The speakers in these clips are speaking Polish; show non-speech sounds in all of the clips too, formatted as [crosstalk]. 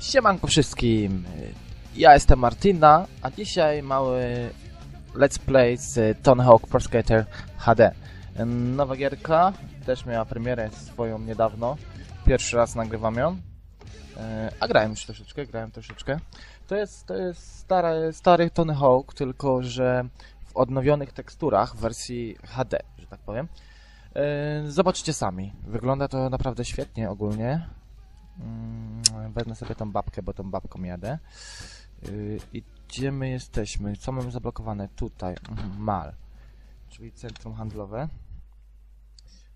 Siemanko wszystkim, ja jestem Martyna, a dzisiaj mały let's play z Tony Hawk Pro Skater HD. Nowa gierka, też miała premierę swoją niedawno, pierwszy raz nagrywam ją, E, a grałem już troszeczkę, grałem troszeczkę. To jest, to jest stary, stary Tony Hawk, tylko że w odnowionych teksturach w wersji HD, że tak powiem. E, Zobaczycie sami, wygląda to naprawdę świetnie ogólnie. Mm, Wezmę sobie tą babkę, bo tą babką jadę. Yy, I gdzie my jesteśmy? Co mamy zablokowane? Tutaj. Mhm, Mal. Czyli centrum handlowe.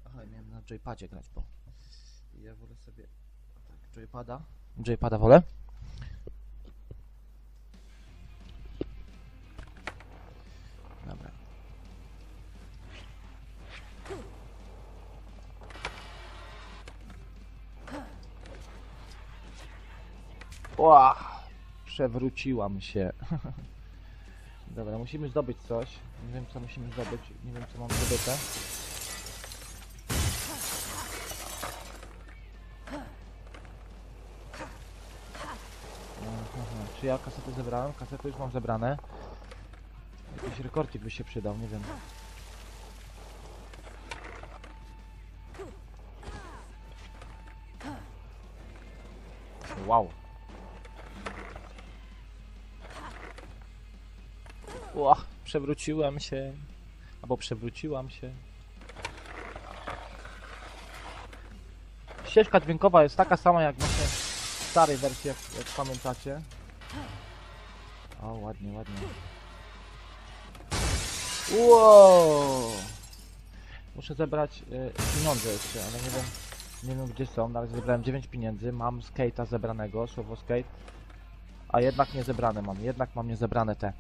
Aha, miałem na joypadzie grać, bo ja wolę sobie tak, joypada. Joypada wolę. Ła, przewróciłam się. [laughs] Dobra, musimy zdobyć coś. Nie wiem co musimy zdobyć. Nie wiem co mam zdobyte. Czy ja kasety zebrałem? Kasety już mam zebrane. Jakiś rekordzik by się przydał, nie wiem. Wow. Ła, przewróciłem się. Albo przewróciłam się. Ścieżka dźwiękowa jest taka sama jak właśnie w starej wersji, jak, jak pamiętacie. O, ładnie, ładnie. Wow! Muszę zebrać y, pieniądze jeszcze, ale nie wiem, nie wiem gdzie są. Na razie zebrałem 9 pieniędzy. Mam skate'a zebranego, słowo skate. A jednak nie zebrane mam. Jednak mam niezebrane te e,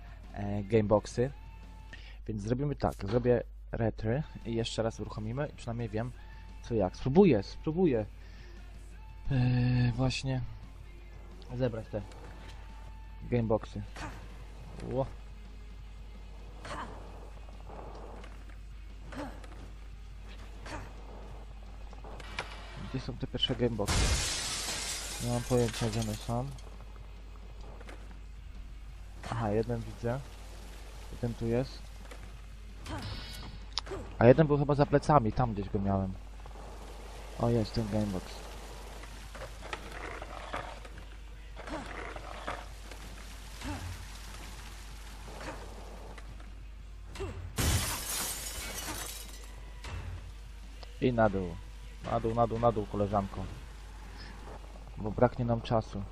gameboxy. Więc zrobimy tak. Zrobię retry i jeszcze raz uruchomimy. I przynajmniej wiem co jak. Spróbuję, spróbuję. E, właśnie zebrać te gameboxy. Ło. Gdzie są te pierwsze gameboxy? Nie mam pojęcia gdzie one są. Aha, jeden widzę. Jeden tu jest. A jeden był chyba za plecami, tam gdzieś go miałem. O, jest ten gamebox. I na dół. Na dół, na dół, na dół, koleżanko. Bo braknie nam czasu.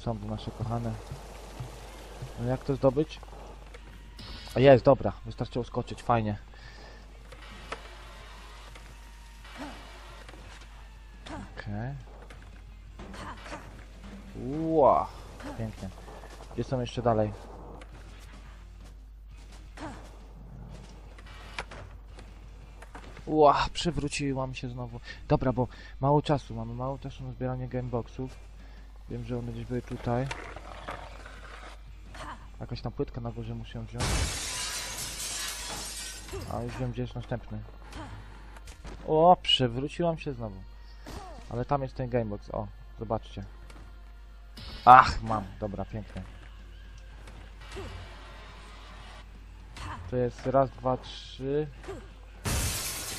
Są tu nasze kochane. No jak to zdobyć? A jest, dobra. Wystarczy uskoczyć, fajnie. Okej. Ła, pięknie. Gdzie są jeszcze dalej? Ła, przewróciłam się znowu. Dobra, bo mało czasu, mamy mało czasu na zbieranie gameboxów. Wiem, że one gdzieś były tutaj. Jakaś tam płytka na górze muszę ją wziąć. A już wiem, gdzie jest następny. O, przewróciłam się znowu. Ale tam jest ten gamebox, o, zobaczcie. Ach, mam, dobra, pięknie. To jest raz, dwa, trzy.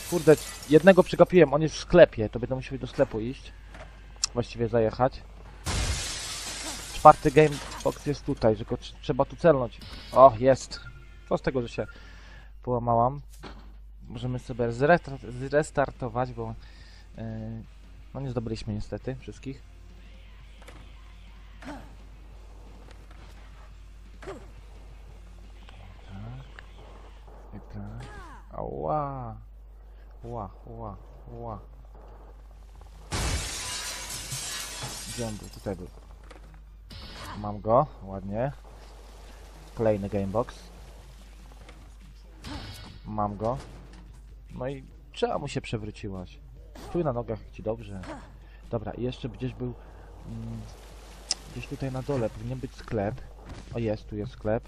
Kurde, jednego przegapiłem, on jest w sklepie, to będę musiał do sklepu iść. Właściwie zajechać. Czwarty gamebox jest tutaj, tr- trzeba tu celnąć. O, jest. Co z tego, że się połamałam. Możemy sobie zrestar- zrestartować, bo yy, no nie zdobyliśmy niestety wszystkich. Tak. Tak. Ała. Ła, ła, ła. Gdzie on był? Tutaj był. Mam go, ładnie. Kolejny gamebox. Mam go. No i czemu się przewróciłaś? Stój na nogach, ci dobrze. Dobra, i jeszcze gdzieś był... Mm, gdzieś tutaj na dole powinien być sklep. O jest, tu jest sklep.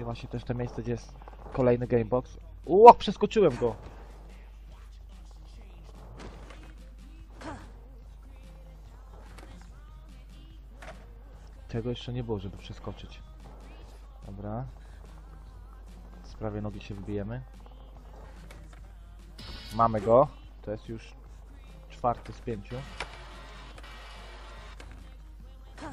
I właśnie też to miejsce, gdzie jest kolejny gamebox. Ło, przeskoczyłem go! Tego jeszcze nie było, żeby przeskoczyć. Dobra. Z prawej nogi się wybijemy. Mamy go. To jest już czwarty z pięciu. No.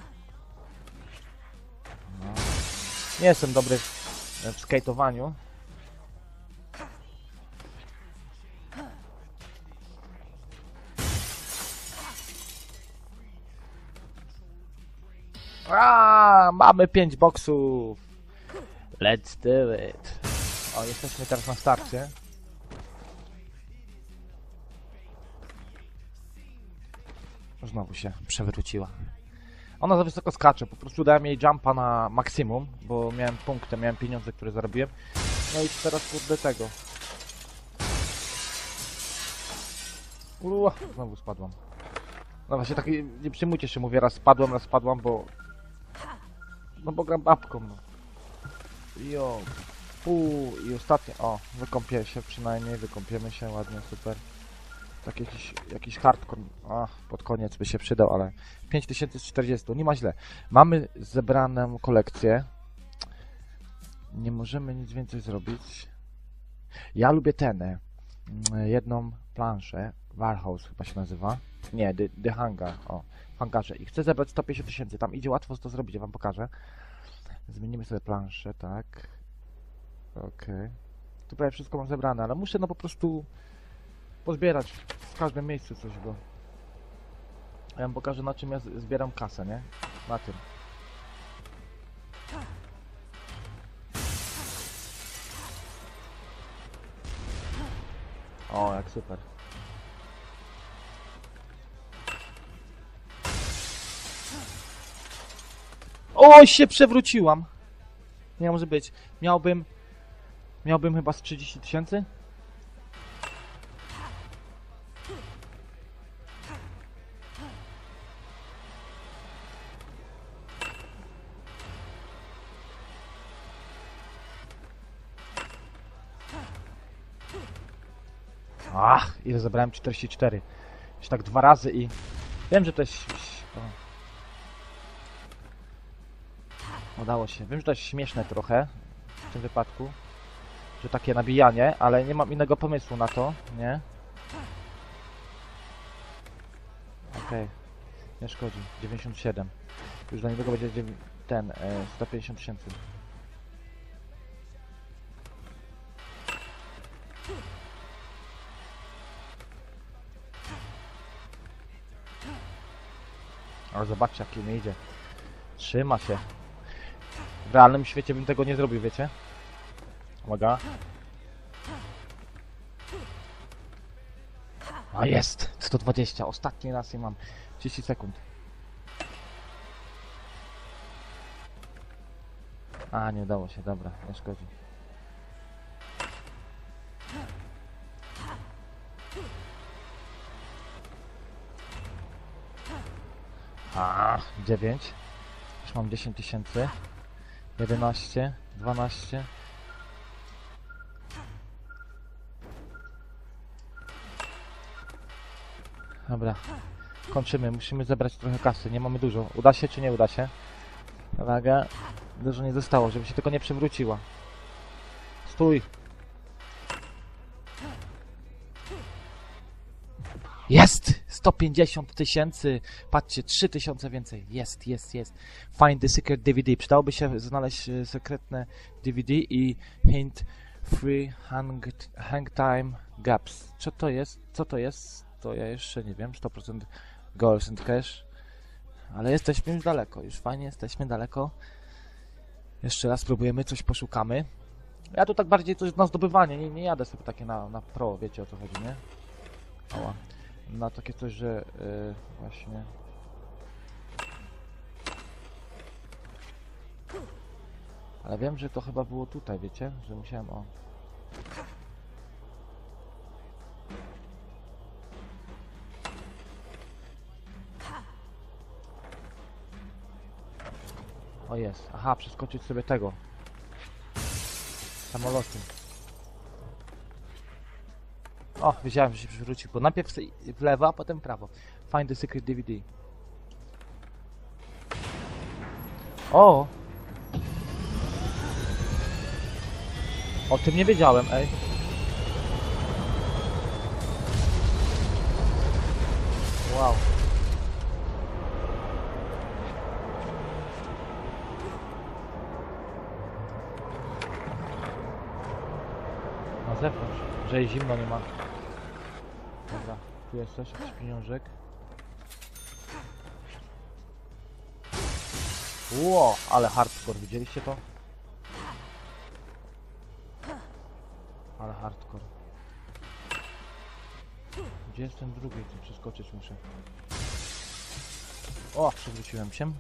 Nie jestem dobry w skate'owaniu. A, mamy pięć boksów. Let's do it. O, jesteśmy teraz na starcie. Znowu się przewróciła. Ona za wysoko skacze, po prostu dałem jej jumpa na maksimum, bo miałem punkty, miałem pieniądze, które zarobiłem. No i teraz kurde tego. Ua, znowu spadłam. No właśnie tak nie przejmujcie się, mówię raz spadłem, raz spadłam, bo... No bo gram babką, no. Jo. Uu, i ostatnie, o, wykąpię się przynajmniej, wykąpiemy się ładnie, super. Tak jakiś, jakiś hardcore, a, pod koniec by się przydał, ale 5040, nie ma źle. Mamy zebraną kolekcję. Nie możemy nic więcej zrobić. Ja lubię tenę. Mm, Jedną planszę, Warhouse chyba się nazywa. Nie, The, the Hangar, o, w hangarze. I chcę zebrać 150 tysięcy, tam idzie łatwo to zrobić, ja wam pokażę. Zmienimy sobie planszę, tak. Okej. Tu prawie wszystko mam zebrane, ale muszę no po prostu pozbierać w każdym miejscu coś, bo ja wam pokażę na czym ja zbieram kasę, nie? Na tym. O, jak super. O, się przewróciłam. Nie może być. Miałbym... Miałbym chyba z 30 tysięcy? Ach, ile zabrałem? 44. Już tak dwa razy i... Wiem, że to jest... O. Udało się. Wiem, że to jest śmieszne trochę w tym wypadku, że takie nabijanie, ale nie mam innego pomysłu na to, nie? Okej, nie szkodzi. 97. Już dla niego będzie ten, e, 150 tysięcy. Ale zobaczcie, jak mi idzie. Trzyma się. W realnym świecie bym tego nie zrobił, wiecie? Uwaga. A jest! 120. Ostatni raz i mam 30 sekund. A, nie udało się, dobra, nie szkodzi. A, 9. Już mam 10 tysięcy. 11, 12. Dobra, kończymy. Musimy zebrać trochę kasy. Nie mamy dużo. Uda się czy nie uda się? Uwaga. Dużo nie zostało, żeby się tylko nie przewróciła. Stój! 150 tysięcy! Patrzcie, 3 tysiące więcej. Jest, jest, jest. Find the secret DVD. Przydałoby się znaleźć e, sekretne DVD i hint free hang, hang time gaps. Co to jest? Co to jest? To ja jeszcze nie wiem. 100% goals and cash. Ale jesteśmy już daleko. Już fajnie, jesteśmy daleko. Jeszcze raz spróbujemy, coś poszukamy. Ja tu tak bardziej coś na zdobywanie. Nie, nie jadę sobie takie na, na pro, wiecie o co chodzi, nie? Ała. Na takie coś, że yy, właśnie. Ale wiem, że to chyba było tutaj, wiecie? Że musiałem o. O jest. Aha, przeskoczyć sobie tego. Samolotem. O, wiedziałem, że się bo najpierw w lewo, a potem w prawo. Find the secret DVD. O! O tym nie wiedziałem, ej. Wow. Na zewnątrz, że zimno nie ma. Dobra, tu jest coś, jakiś pieniążek. Ło, ale hardcore, widzieliście to? Ale hardcore. Gdzie jest ten drugi? Przeskoczyć muszę. O, przewróciłem się.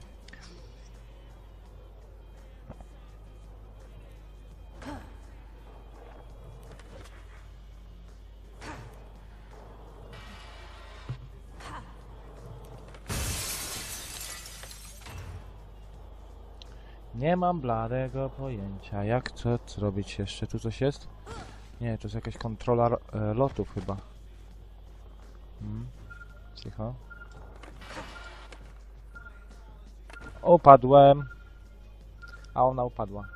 Nie mam bladego pojęcia. Jak co zrobić jeszcze? Tu coś jest? Nie, to jest jakaś kontrola e, lotów chyba. Hmm. Cicho. Upadłem. A ona upadła.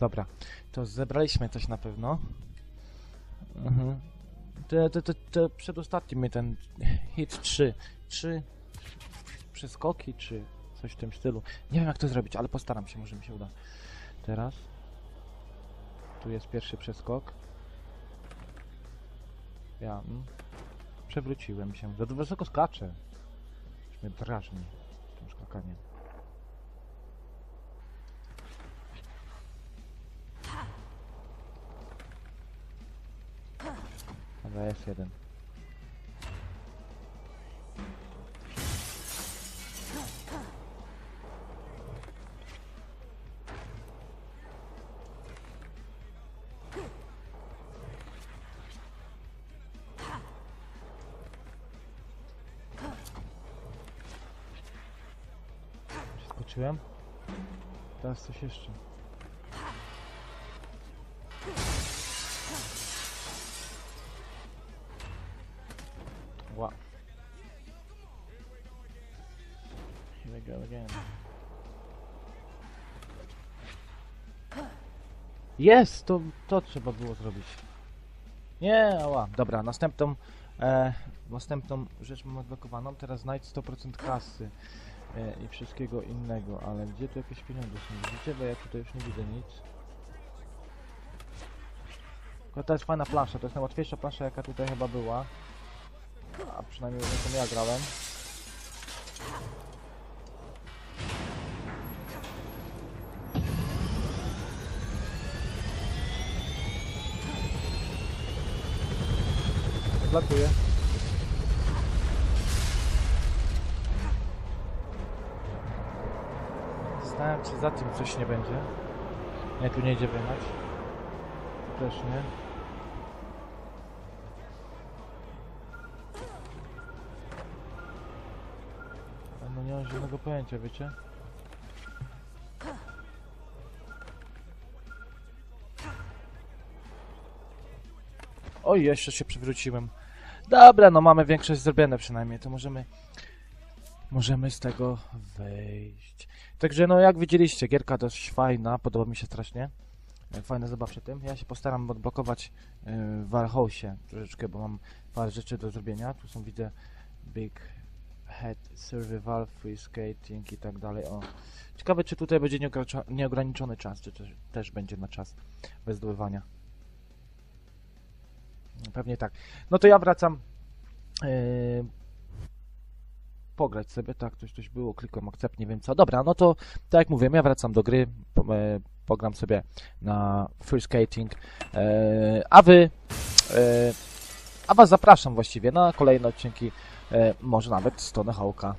Dobra, to zebraliśmy coś na pewno. Mhm. To, to, to, to przedostatni mi ten hit 3. 3 przeskoki, czy coś w tym stylu. Nie wiem jak to zrobić, ale postaram się, może mi się uda. Teraz. Tu jest pierwszy przeskok. Ja. Mm, przewróciłem się. Za wysoko skaczę. Już mnie drażni tym skakaniem. Jest jeden. Przeskoczyłem. Teraz coś jeszcze. Jest! To, to trzeba było zrobić. Nie, ała. Dobra, następną, e, następną rzecz mam odblokowaną. Teraz znajdź 100% kasy e, i wszystkiego innego, ale gdzie tu jakieś pieniądze są? Widzicie? Bo ja tutaj już nie widzę nic. Tylko to jest fajna plansza, to jest najłatwiejsza plansza jaka tutaj chyba była. A przynajmniej jaką ja grałem. Odlatuję. Zastanawiam się, za tym coś nie będzie. Nie, tu nie idzie wyjechać. Tu też nie. No nie mam żadnego pojęcia, wiecie? Oj, jeszcze się przewróciłem. Dobra, no mamy większość zrobione przynajmniej, to możemy możemy z tego wyjść. Także no jak widzieliście, gierka dość fajna, podoba mi się strasznie. E, Fajne zabaw przy tym. Ja się postaram odblokować e, w Warhouse'ie troszeczkę, bo mam parę rzeczy do zrobienia. Tu są widzę Big Head Survival, Free Skating i tak dalej. O. Ciekawe czy tutaj będzie nieograniczony czas, czy też, też będzie na czas bez zdobywania. Pewnie tak. No to ja wracam yy, pograć sobie, tak, coś, coś było, klikłem accept, nie wiem co. Dobra, no to tak jak mówiłem, ja wracam do gry, e, pogram sobie na free skating, e, a wy, a was zapraszam właściwie na kolejne odcinki, może nawet z Tony Hawka.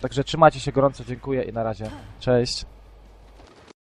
Także trzymajcie się gorąco, dziękuję i na razie. Cześć.